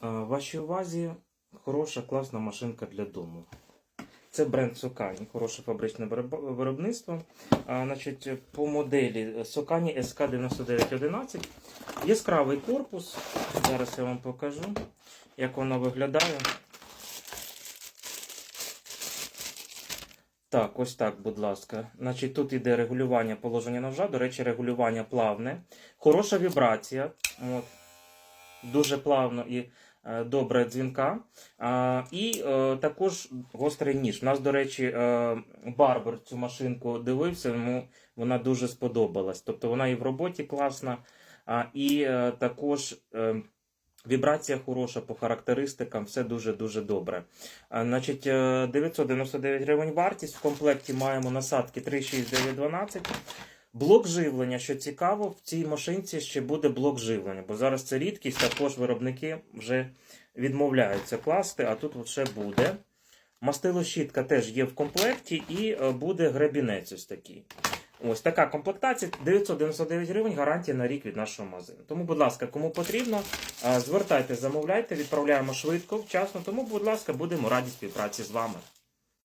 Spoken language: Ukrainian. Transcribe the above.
Вашій увазі хороша класна машинка для дому. Це бренд Сокані, хороше фабричне виробництво. А, значить, по моделі Сокані СК9911 яскравий корпус. Зараз я вам покажу, як воно виглядає. Так, ось так, будь ласка. Значить, тут іде регулювання положення ножа. До речі, регулювання плавне. Хороша вібрація. От. Дуже плавно і е, добре дзвінка. І е, також гострий ніж. У нас, до речі, е, Барбер цю машинку дивився, йому вона дуже сподобалась. Тобто вона і в роботі класна, і також. Вібрація хороша по характеристикам, все дуже-дуже добре. Значить, е, 999 гривень вартість. В комплекті маємо насадки 36912. Блок живлення, що цікаво, в цій машинці ще буде блок живлення, бо зараз це рідкість, також виробники вже відмовляються класти, а тут ще буде. Мастилощітка теж є в комплекті і е, буде гребінець ось такий. Ось така комплектація 999 гривень, гарантія на рік від нашого магазину. Тому, будь ласка, кому потрібно, е, звертайте, замовляйте, відправляємо швидко, вчасно. Тому, будь ласка, будемо раді співпраці з вами.